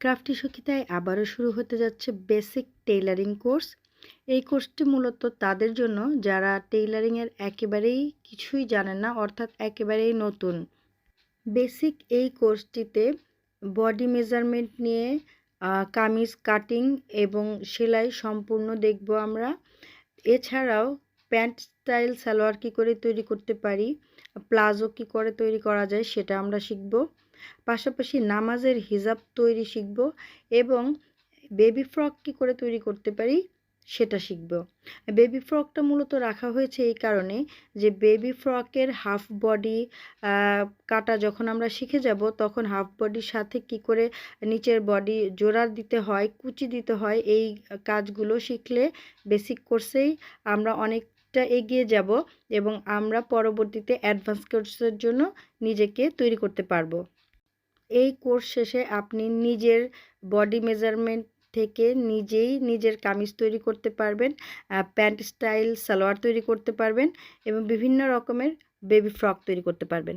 Crafty সখিতায় আবারও শুরু হতে যাচ্ছে বেসিক টেইলারিং কোর্স। এই কোর্সটি মূলত তাদের জন্য, যারা টেইলারিংয়ের একেবারেই কিছুই জানেন না, অর্থাৎ একেবারেই নতুন। বেসিক এই কোর্সটিতে বডি মেজারমেন্ট নিয়ে কামিজ কাটিং এবং সেলাই সম্পূর্ণ দেখব আমরা। এছাড়াও প্যান্ট স্টাইল সালোয়ার কী করে তৈরি করতে পারি, প্লাজো কী করে তৈরি করা যায় সেটা আমরা শিখব। পাশাপাশি নামাজের হিজাব তৈরি শিখব এবং বেবি ফ্রক কী করে তৈরি করতে পারি সেটা শিখব। বেবি ফ্রকটা মূলত রাখা হয়েছে এই কারণে যে বেবি ফ্রকের হাফ বডি কাটা যখন আমরা শিখে যাব তখন হাফ বডির সাথে কি করে নিচের বডি জোড়া দিতে হয়, কুচি দিতে হয় এই কাজগুলো শিখলে বেসিক কোর্সেই আমরা অনেকটা এগিয়ে যাব এবং আমরা পরবর্তীতে অ্যাডভান্স কোর্সের জন্য নিজেকে তৈরি করতে পারব। এই কোর্স শেষে আপনি নিজের বডি মেজারমেন্ট থেকে নিজেই নিজের কামিজ তৈরি করতে পারবেন প্যান্ট স্টাইল সালোয়ার তৈরি করতে পারবেন এবং বিভিন্ন রকমের বেবি ফ্রক তৈরি করতে পারবেন।